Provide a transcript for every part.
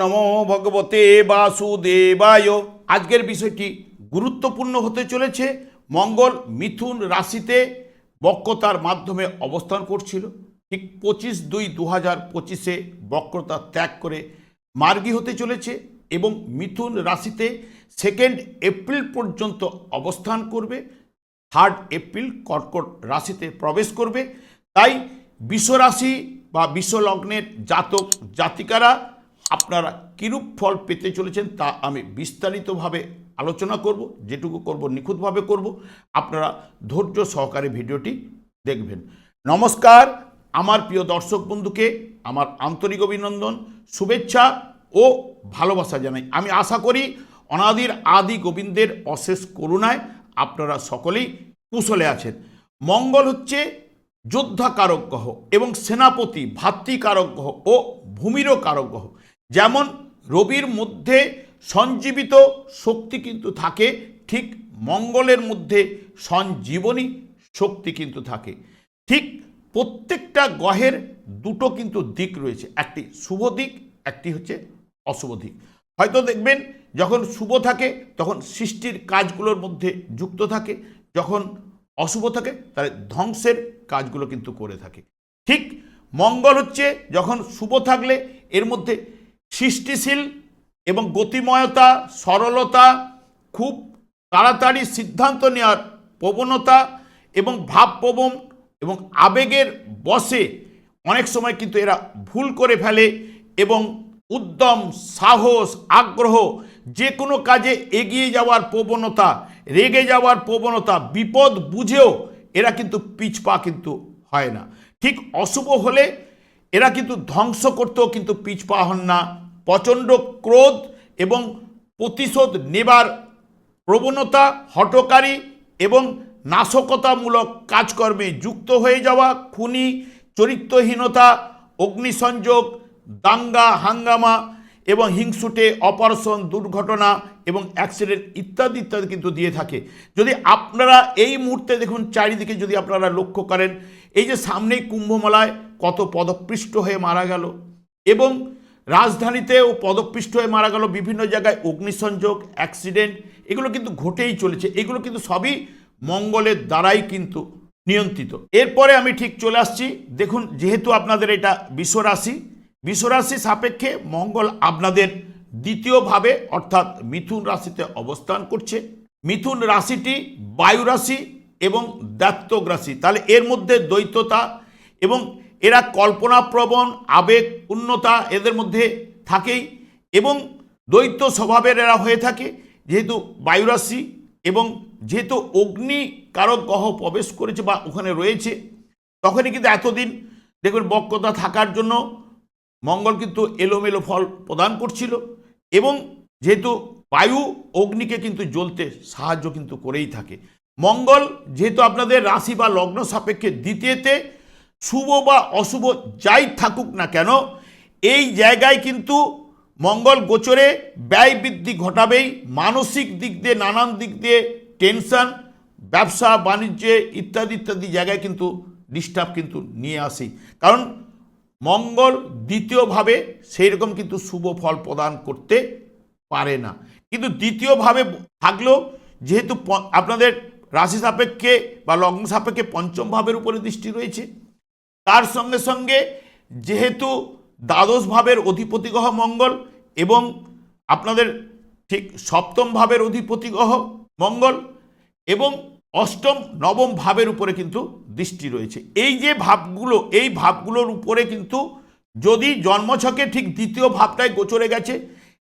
নমো ভগবতে বাসুদেবায়। আজকের বিষয়টি গুরুত্বপূর্ণ হতে চলেছে। মঙ্গল মিথুন রাশিতে বক্রতার মাধ্যমে অবস্থান করছিল। ঠিক পঁচিশ দুই দু হাজার পঁচিশে বক্রতা ত্যাগ করে মার্গী হতে চলেছে এবং মিথুন রাশিতে সেকেন্ড এপ্রিল পর্যন্ত অবস্থান করবে। থার্ড এপ্রিল কর্কট রাশিতে প্রবেশ করবে। তাই বিশ্বরাশি বা বিশ্বলগ্নের জাতক জাতিকারা আপনারা কিরূপ ফল পেতে চলেছেন তা আমি বিস্তারিতভাবে আলোচনা করব, যেটুকু করব, নিখুঁতভাবে করব। আপনারা ধৈর্য সহকারে ভিডিওটি দেখবেন। নমস্কার, আমার প্রিয় দর্শক বন্ধুকে আমার আন্তরিক অভিনন্দন, শুভেচ্ছা ও ভালোবাসা জানাই। আমি আশা করি অনাদির আদি গোবিন্দের অশেষ করুণায় আপনারা সকলেই কুশলে আছেন। মঙ্গল হচ্ছে যোদ্ধা কারক গ্রহ এবং সেনাপতি, ভাতৃকারক গ্রহ ও ভূমিরও কারক গ্রহ। যেমন রবির মধ্যে সঞ্জীবিত শক্তি কিন্তু থাকে, ঠিক মঙ্গলের মধ্যে সঞ্জীবনী শক্তি কিন্তু থাকে। ঠিক প্রত্যেকটা গ্রহের দুটো কিন্তু দিক রয়েছে, একটি শুভ দিক, একটি হচ্ছে অশুভ দিক। হয়তো দেখবেন যখন শুভ থাকে, তখন সৃষ্টির কাজগুলোর মধ্যে যুক্ত থাকে, যখন অশুভ থাকে, তাহলে ধ্বংসের কাজগুলো কিন্তু করে থাকে। ঠিক মঙ্গল হচ্ছে যখন শুভ থাকলে, এর মধ্যে সৃষ্টিশীল এবং গতিময়তা, সরলতা, খুব তাড়াতাড়ি সিদ্ধান্ত নেওয়ার প্রবণতা এবং ভাবপ্রবণ এবং আবেগের বসে অনেক সময় কিন্তু এরা ভুল করে ফেলে এবং উদ্যম, সাহস, আগ্রহ যে কোনো কাজে এগিয়ে যাওয়ার প্রবণতা, রেগে যাওয়ার প্রবণতা, বিপদ বুঝেও এরা কিন্তু পিছপা কিন্তু হয় না। ঠিক অশুভ হলে এরা কিন্তু ধ্বংস করতেও কিন্তু পিছপা হন না। প্রচণ্ড ক্রোধ এবং প্রতিশোধ নেবার প্রবণতা হটকারী এবং নাশকতামূলক কাজকর্মে যুক্ত হয়ে যাওয়া খুনি, চরিত্রহীনতা, অগ্নিসংযোগ, দাঙ্গা, হাঙ্গামা এবং হিংসুটে অপারেশন দুর্ঘটনা এবং অ্যাক্সিডেন্ট ইত্যাদি ইত্যাদি কিন্তু দিয়ে থাকে। যদি আপনারা এই মুহূর্তে দেখুন, চারিদিকে যদি আপনারা লক্ষ্য করেন, এই যে সামনেই কুম্ভমেলায় কত পদপৃষ্ট হয়ে মারা গেল। এবং রাজধানীতেও পদপৃষ্ট হয়ে মারা গেল বিভিন্ন জায়গায় অগ্নিসংযোগ, অ্যাক্সিডেন্ট, এগুলো কিন্তু ঘটেই চলেছে। এগুলো কিন্তু সবই মঙ্গলের দ্বারাই কিন্তু নিয়ন্ত্রিত। এরপরে আমি ঠিক চলে আসছি। দেখুন, যেহেতু আপনাদের এটা বিশ্বরাশি বিশ্বরাশি সাপেক্ষে মঙ্গল আপনাদের দ্বিতীয়ভাবে, অর্থাৎ মিথুন রাশিতে অবস্থান করছে। মিথুন রাশিটি বায়ু রাশি এবং দাত্তক রাশি। তাহলে এর মধ্যে দ্বৈততা এবং এরা কল্পনাপ্রবণ, আবেগ, উন্নতা এদের মধ্যে থাকেই এবং দ্বৈত স্বভাবের এরা হয়ে থাকে। যেহেতু বায়ুরাশি এবং যেহেতু অগ্নি কারক গ্রহ প্রবেশ করেছে বা ওখানে রয়েছে, তখনই কিন্তু এতদিন দেখবেন বক্রতা থাকার জন্য মঙ্গল কিন্তু এলোমেলো ফল প্রদান করছিল এবং যেহেতু বায়ু অগ্নিকে কিন্তু জ্বলতে সাহায্য কিন্তু করেই থাকে। মঙ্গল যেহেতু আপনাদের রাশি বা লগ্ন সাপেক্ষে দ্বিতীয়তে শুভ বা অশুভ যাই থাকুক না কেন, এই জায়গায় কিন্তু মঙ্গল গোচরে ব্যয় বৃদ্ধি ঘটাবেই, মানসিক দিক দিয়ে, নানান দিক দিয়ে টেনশন, ব্যবসা, বাণিজ্যে ইত্যাদি ইত্যাদি জায়গায় কিন্তু ডিস্টার্ব কিন্তু নিয়ে আসি। কারণ মঙ্গল দ্বিতীয়ভাবে সেই রকম কিন্তু শুভ ফল প্রদান করতে পারে না। কিন্তু দ্বিতীয়ভাবে থাকলেও যেহেতু আপনাদের রাশি সাপেক্ষে বা লগ্ন সাপেক্ষে পঞ্চম ভাবের উপরে দৃষ্টি রয়েছে তার সঙ্গে সঙ্গে যেহেতু দ্বাদশ ভাবের অধিপতি গ্রহ মঙ্গল এবং আপনাদের ঠিক সপ্তম ভাবের অধিপতি গ্রহ মঙ্গল এবং অষ্টম, নবম ভাবের উপরে কিন্তু দৃষ্টি রয়েছে। এই যে ভাবগুলো, এই ভাবগুলোর উপরে কিন্তু যদি জন্মছকে ঠিক দ্বিতীয় ভাবটায় গোচরে গেছে,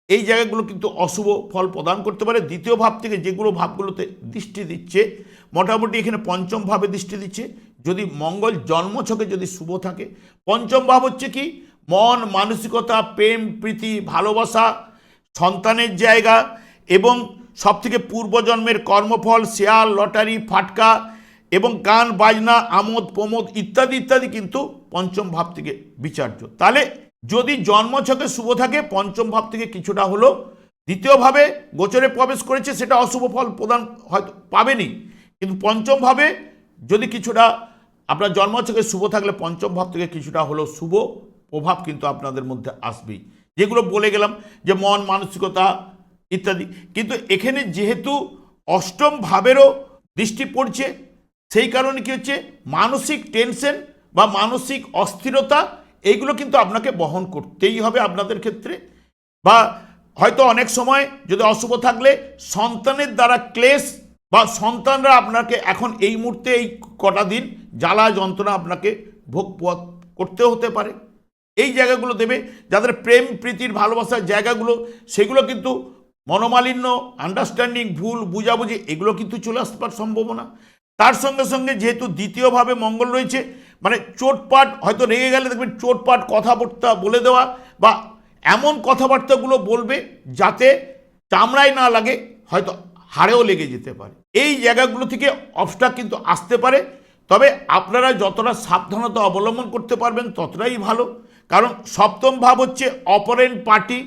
এই জায়গাগুলো কিন্তু অশুভ ফল প্রদান করতে পারে। দ্বিতীয় ভাব থেকে যেগুলো ভাবগুলোতে দৃষ্টি দিচ্ছে, মোটামুটি এখানে পঞ্চম ভাবে দৃষ্টি দিচ্ছে যদি মঙ্গল জন্মছকে যদি শুভ থাকে, পঞ্চম ভাব হচ্ছে কি? মন, মানসিকতা, প্রেম, প্রীতি, ভালোবাসা, সন্তানের জায়গা এবং সবথেকে পূর্বজন্মের কর্মফল, শেয়ার, লটারি, ফাটকা এবং গান, বাজনা, আমোদ, প্রমোদ ইত্যাদি ইত্যাদি কিন্তু পঞ্চম ভাব থেকে বিচার্য। তাহলে যদি জন্মছকে শুভ থাকে, পঞ্চম ভাব থেকে কিছুটা হলো দ্বিতীয়ভাবে গোচরে প্রবেশ করেছে, সেটা অশুভ ফল প্রদান হয়তো পাবেনি। কিন্তু পঞ্চমভাবে যদি কিছুটা আপনার জন্মছকে শুভ থাকলে পঞ্চম ভাব থেকে কিছুটা হলো শুভ প্রভাব কিন্তু আপনাদের মধ্যে আসবেই। যেগুলো বলে গেলাম যে মন, মানসিকতা ইত্যাদি। কিন্তু এখানে যেহেতু অষ্টম ভাবেরও দৃষ্টি পড়ছে, সেই কারণে কি হচ্ছে? মানসিক টেনশন বা মানসিক অস্থিরতা, এইগুলো কিন্তু আপনাকে বহন করতেই হবে আপনাদের ক্ষেত্রে। বা হয়তো অনেক সময় যদি অশুভ থাকলে সন্তানের দ্বারা ক্লেশ বা সন্তানরা আপনাকে এখন এই মুহূর্তে এই কটা দিন জ্বালা যন্ত্রণা আপনাকে ভোগ করতে হতে পারে। এই জায়গাগুলো দেবে, যাদের প্রেম, প্রীতির, ভালোবাসার জায়গাগুলো, সেগুলো কিন্তু মনোমালিন্য আন্ডারস্ট্যান্ডিং ভুল, বুঝাবুঝি, এগুলো কিন্তু চলে আসতে আসবার সম্ভাবনা। তার সঙ্গে সঙ্গে যেহেতু দ্বিতীয়ভাবে মঙ্গল রয়েছে মানে চোটপাট হয়তো রেগে গেলে দেখবেন চোটপাট কথাবার্তা বলে দেওয়া বা এমন কথাবার্তাগুলো বলবে যাতে চামড়ায় না লাগে, হয়তো হাড়েও লেগে যেতে পারে। এই জায়গাগুলো থেকে অবস্টাক কিন্তু আসতে পারে। তবে আপনারা যতটা সাবধানতা অবলম্বন করতে পারবেন ততটাই ভালো। কারণ সপ্তম ভাব হচ্ছে অপরেন্ট পার্টি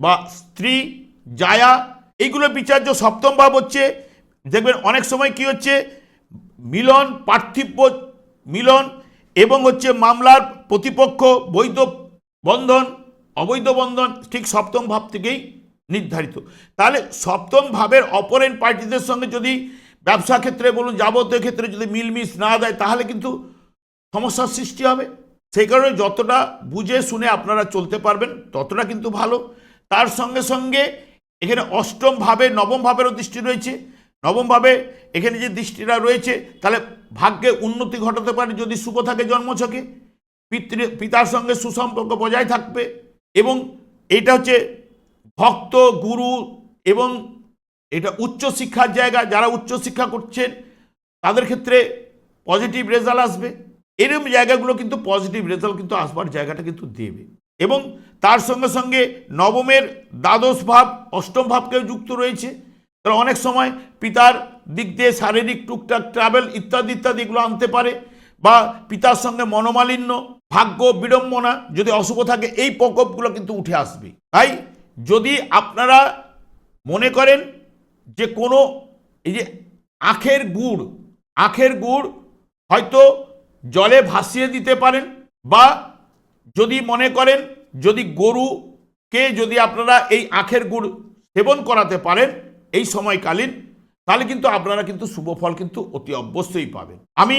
বা স্ত্রী, জায়া। এইগুলো বিচার্য সপ্তম ভাব হচ্ছে। দেখবেন অনেক সময় কি হচ্ছে? মিলন পার্থিব্য মিলন এবং হচ্ছে মামলার প্রতিপক্ষ বৈধ বন্ধন, অবৈধ বন্ধন ঠিক সপ্তম ভাব থেকেই নির্ধারিত। তাহলে সপ্তম ভাবের অপরেন্ট পার্টিদের সঙ্গে যদি ব্যবসা ক্ষেত্রে বলুন, যাবতীয় ক্ষেত্রে যদি মিলমিশ না দেয়, তাহলে কিন্তু সমস্যার সৃষ্টি হবে। সেই কারণে যতটা বুঝে শুনে আপনারা চলতে পারবেন, ততটা কিন্তু ভালো। তার সঙ্গে সঙ্গে এখানে অষ্টম ভাবে, নবম ভাবেরও দৃষ্টি রয়েছে। নবম ভাবে এখানে যে দৃষ্টিটা রয়েছে, তাহলে ভাগ্যে উন্নতি ঘটাতে পারে যদি শুভ থাকে জন্মছকে। পিতৃ, পিতার সঙ্গে সুসম্পর্ক বজায় থাকবে এবং এটা হচ্ছে ভক্ত, গুরু এবং এটা উচ্চ শিক্ষার জায়গা, যারা উচ্চ শিক্ষা করছেন, তাদের ক্ষেত্রে পজিটিভ রেজাল্ট আসবে। এরকম জায়গাগুলো কিন্তু পজিটিভ রেজাল্ট কিন্তু আসবার জায়গাটা কিন্তু দেবে। এবং তার সঙ্গে সঙ্গে নবমের দ্বাদশ ভাব, অষ্টম ভাবকেও যুক্ত রয়েছে। তারা অনেক সময় পিতার দিক দিয়ে শারীরিক টুকটাক ট্রাভেল ইত্যাদি ইত্যাদি এগুলো আনতে পারে বা পিতার সঙ্গে মনোমালিন্য, ভাগ্য বিড়ম্বনা যদি অশুভ থাকে, এই প্রকোপগুলো কিন্তু উঠে আসবে। তাই যদি আপনারা মনে করেন যে কোনো, এই যে আখের গুড় আখের গুড় হয়তো জলে ভাসিয়ে দিতে পারেন বা যদি মনে করেন যদি গরুকে যদি আপনারা এই আখের গুড় সেবন করাতে পারেন এই সময়কালীন, তাহলে কিন্তু আপনারা কিন্তু শুভ ফল কিন্তু অতি অবশ্যই পাবেন। আমি